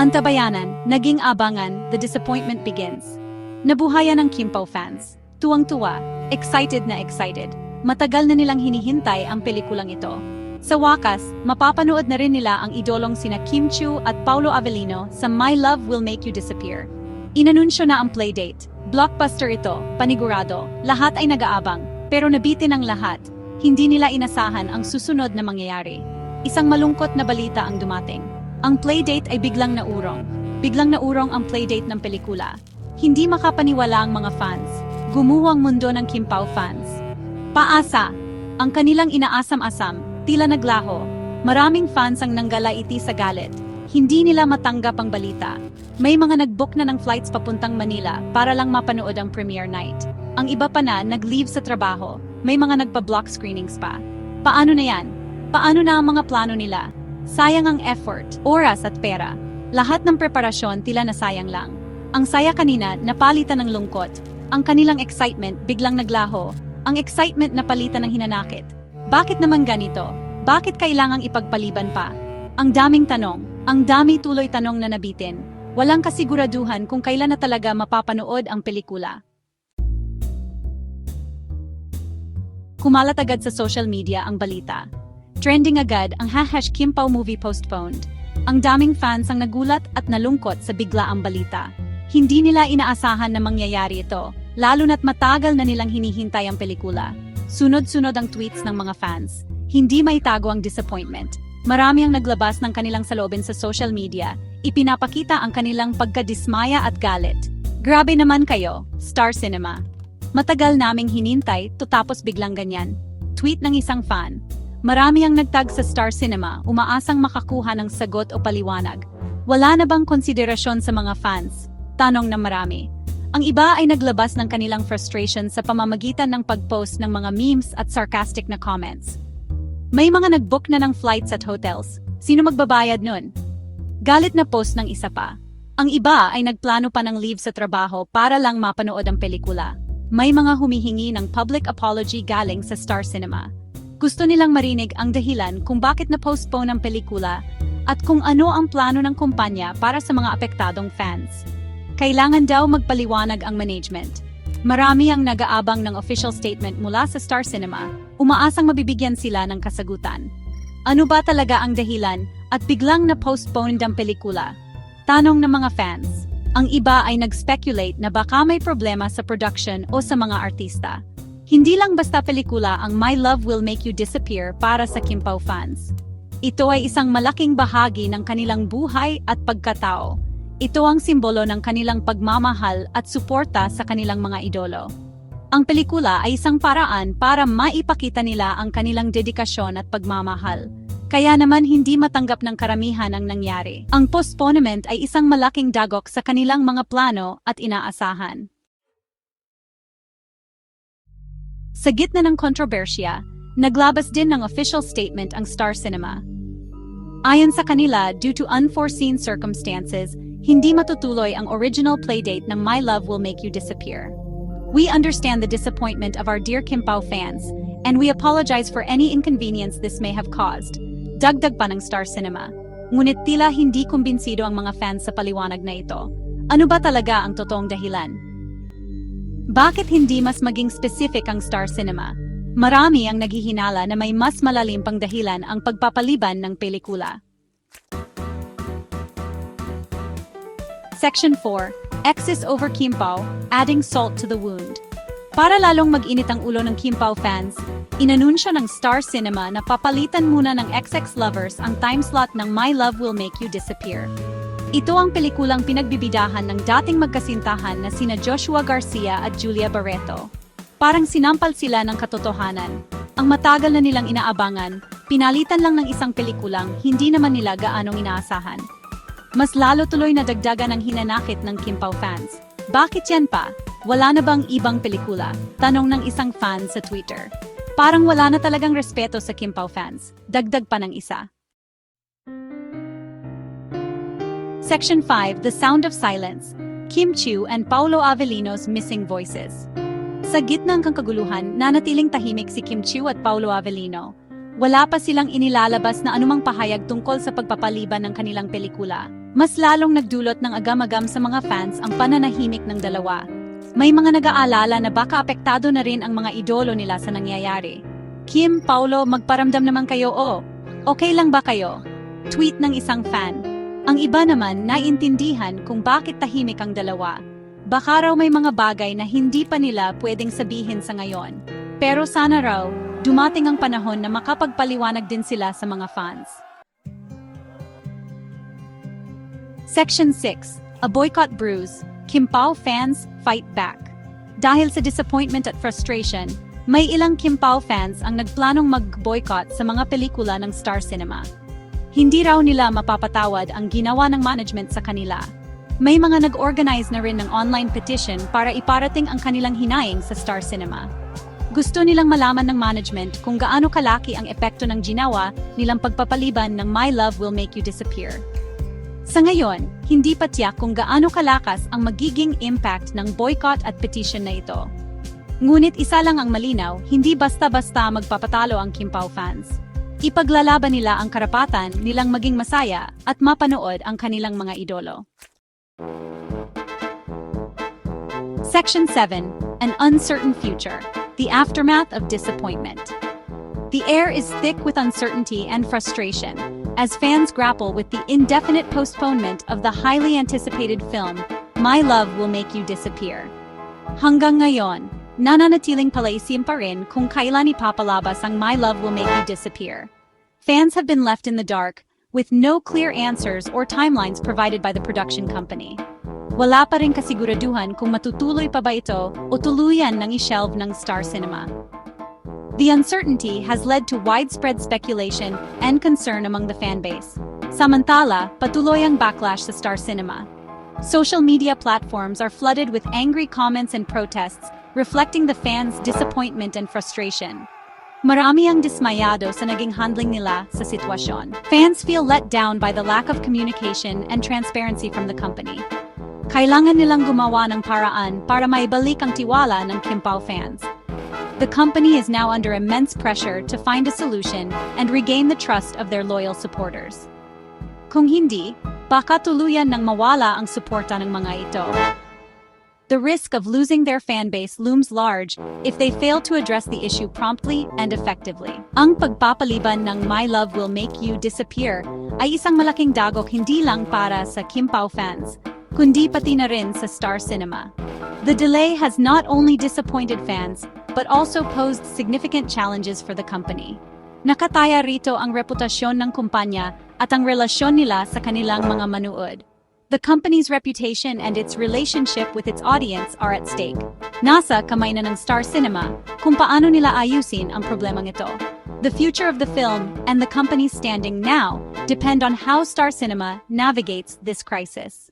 Antabayanan, naging abangan, the disappointment begins. Nabuhayan ng Kimpao fans. Tuwang-tuwa, excited na excited. Matagal na nilang hinihintay ang pelikulang ito. Sa wakas, mapapanood na rin nila ang idolong sina Kim Chu at Paulo Avellino sa My Love Will Make You Disappear. Inanunsyo na ang playdate. Blockbuster ito, panigurado. Lahat ay nag-aabang, pero nabitin ang lahat. Hindi nila inasahan ang susunod na mangyayari. Isang malungkot na balita ang dumating. Ang playdate ay biglang naurong. Biglang naurong ang playdate ng pelikula. Hindi makapaniwala ang mga fans. Gumuho ang mundo ng Kimpao fans. Paasa, ang kanilang inaasam-asam, tila naglaho. Maraming fans ang nanggalaiti sa galit. Hindi nila matanggap ang balita. May mga nag-book na ng flights papuntang Manila para lang mapanood ang premiere night. Ang iba pa na nag-leave sa trabaho. May mga nagpa-block screenings pa. Paano na yan? Paano na ang mga plano nila? Sayang ang effort, oras at pera. Lahat ng preparasyon tila na sayang lang. Ang saya kanina napalitan ng lungkot. Ang kanilang excitement biglang naglaho. Ang excitement na palitan ng hinanakit. Bakit naman ganito? Bakit kailangang ipagpaliban pa? Ang daming tanong, ang dami tuloy tanong na nabitin. Walang kasiguraduhan kung kailan na talaga mapapanood ang pelikula. Kumalat agad sa social media ang balita. Trending agad ang hahash Kimpao movie postponed. Ang daming fans ang nagulat at nalungkot sa biglaang balita. Hindi nila inaasahan na mangyayari ito, lalo na't matagal na nilang hinihintay ang pelikula. Sunod-sunod ang tweets ng mga fans. Hindi maitago ang disappointment. Marami ang naglabas ng kanilang saloobin sa social media, ipinapakita ang kanilang pagkadismaya at galit. Grabe naman kayo, Star Cinema. Matagal naming hinintay, to tapos biglang ganyan. Tweet ng isang fan. Marami ang nagtag sa Star Cinema, umaasang makakuha ng sagot o paliwanag. Wala na bang konsiderasyon sa mga fans? Tanong na marami. Ang iba ay naglabas ng kanilang frustration sa pamamagitan ng pag-post ng mga memes at sarcastic na comments. May mga nag-book na ng flights at hotels. Sino magbabayad nun? Galit na post ng isa pa. Ang iba ay nagplano pa ng leave sa trabaho para lang mapanood ang pelikula. May mga humihingi ng public apology galing sa Star Cinema. Gusto nilang marinig ang dahilan kung bakit na-postpone ang pelikula at kung ano ang plano ng kumpanya para sa mga apektadong fans. Kailangan daw magpaliwanag ang management. Marami ang nag-aabang ng official statement mula sa Star Cinema, umaasang mabibigyan sila ng kasagutan. Ano ba talaga ang dahilan at biglang na-postpone ang pelikula? Tanong ng mga fans. Ang iba ay nag-speculate na baka may problema sa production o sa mga artista. Hindi lang basta pelikula ang My Love Will Make You Disappear para sa Kimpao fans. Ito ay isang malaking bahagi ng kanilang buhay at pagkatao. Ito ang simbolo ng kanilang pagmamahal at suporta sa kanilang mga idolo. Ang pelikula ay isang paraan para maipakita nila ang kanilang dedikasyon at pagmamahal. Kaya naman hindi matanggap ng karamihan ang nangyari. Ang postponement ay isang malaking dagok sa kanilang mga plano at inaasahan. Sa gitna ng kontrobersya, naglabas din ng official statement ang Star Cinema. Ayon sa kanila, due to unforeseen circumstances, hindi matutuloy ang original playdate ng My Love Will Make You Disappear. We understand the disappointment of our dear Kimpao fans, and we apologize for any inconvenience this may have caused. Dagdag pa ng Star Cinema. Ngunit tila hindi kumbinsido ang mga fans sa paliwanag na ito. Ano ba talaga ang totoong dahilan? Bakit hindi mas maging specific ang Star Cinema? Marami ang naghihinala na may mas malalim pang dahilan ang pagpapaliban ng pelikula. Section 4. Exis over Kimpao, adding salt to the wound. Para lalong mag-init ang ulo ng Kimpao fans, inanunsyo ng Star Cinema na papalitan muna ng XX Lovers ang time slot ng My Love Will Make You Disappear. Ito ang pelikulang pinagbibidahan ng dating magkasintahan na sina Joshua Garcia at Julia Barreto. Parang sinampal sila ng katotohanan. Ang matagal na nilang inaabangan, pinalitan lang ng isang pelikulang hindi naman nila gaanong inaasahan. Mas lalo tuloy na dagdagan ang hinanakit ng Kimpao fans. Bakit yan pa? Wala na bang ibang pelikula? Tanong ng isang fan sa Twitter. Parang wala na talagang respeto sa Kimpao fans. Dagdag pa ng isa. Section 5, The Sound of Silence. Kim Chiu and Paulo Avellino's Missing Voices. Sa gitna ng kaguluhan, nanatiling tahimik si Kim Chiu at Paulo Avellino. wala pa silang inilalabas na anumang pahayag tungkol sa pagpapaliban ng kanilang pelikula. Mas lalong nagdulot ng agam-agam sa mga fans ang pananahimik ng dalawa. May mga nag-aalala na baka apektado na rin ang mga idolo nila sa nangyayari. Kim, Paulo, magparamdam naman kayo o okay lang ba kayo? Tweet ng isang fan. Ang iba naman naintindihan kung bakit tahimik ang dalawa. Baka raw may mga bagay na hindi pa nila pwedeng sabihin sa ngayon. Pero sana raw, dumating ang panahon na makapagpaliwanag din sila sa mga fans. Section 6. A Boycott Brews. Kim Pao fans fight back. Dahil sa disappointment at frustration, may ilang Kim Pao fans ang nagplanong mag-boycott sa mga pelikula ng Star Cinema. Hindi raw nila mapapatawad ang ginawa ng management sa kanila. May mga nag-organize na rin ng online petition para iparating ang kanilang hinaing sa Star Cinema. Gusto nilang malaman ng management kung gaano kalaki ang epekto ng ginawa nilang pagpapaliban ng My Love Will Make You Disappear. Sa ngayon, hindi pa tiyak kung gaano kalakas ang magiging impact ng boycott at petition na ito. Ngunit isa lang ang malinaw, hindi basta-basta magpapatalo ang Kim Pao fans. Ipaglalaban nila ang karapatan nilang maging masaya at mapanood ang kanilang mga idolo. Section 7. An Uncertain Future. The Aftermath of Disappointment. The air is thick with uncertainty and frustration as fans grapple with the indefinite postponement of the highly anticipated film, My Love Will Make You Disappear. Hanggang ngayon, nananatiling palaisim pa rin kung kailan ipapalabas ang My Love Will Make You Disappear. Fans have been left in the dark, with no clear answers or timelines provided by the production company. Wala pa rin kasiguraduhan kung matutuloy pa ba ito o tuluyan ng ishelve ng Star Cinema. The uncertainty has led to widespread speculation and concern among the fanbase. Samantala, patuloy ang backlash sa Star Cinema. Social media platforms are flooded with angry comments and protests, reflecting the fans' disappointment and frustration. Marami ang dismayado sa naging handling nila sa sitwasyon. Fans feel let down by the lack of communication and transparency from the company. Kailangan nilang gumawa ng paraan para maibalik ang tiwala ng Kim Pao fans. The company is now under immense pressure to find a solution and regain the trust of their loyal supporters. Kung hindi, baka tuluyan ng mawala ang suporta ng mga ito. The risk of losing their fanbase looms large if they fail to address the issue promptly and effectively. Ang pagpapaliban ng My Love Will Make You Disappear ay isang malaking dagok hindi lang para sa Kim Pao fans, kundi pati na rin sa Star Cinema. The delay has not only disappointed fans, but also posed significant challenges for the company. Nakataya rito ang reputasyon ng kumpanya at ang relasyon nila sa kanilang mga manuod. The company's reputation and its relationship with its audience are at stake. Nasa kamay na ng Star Cinema kung paano nila ayusin ang problemang ito. The future of the film and the company's standing now depend on how Star Cinema navigates this crisis.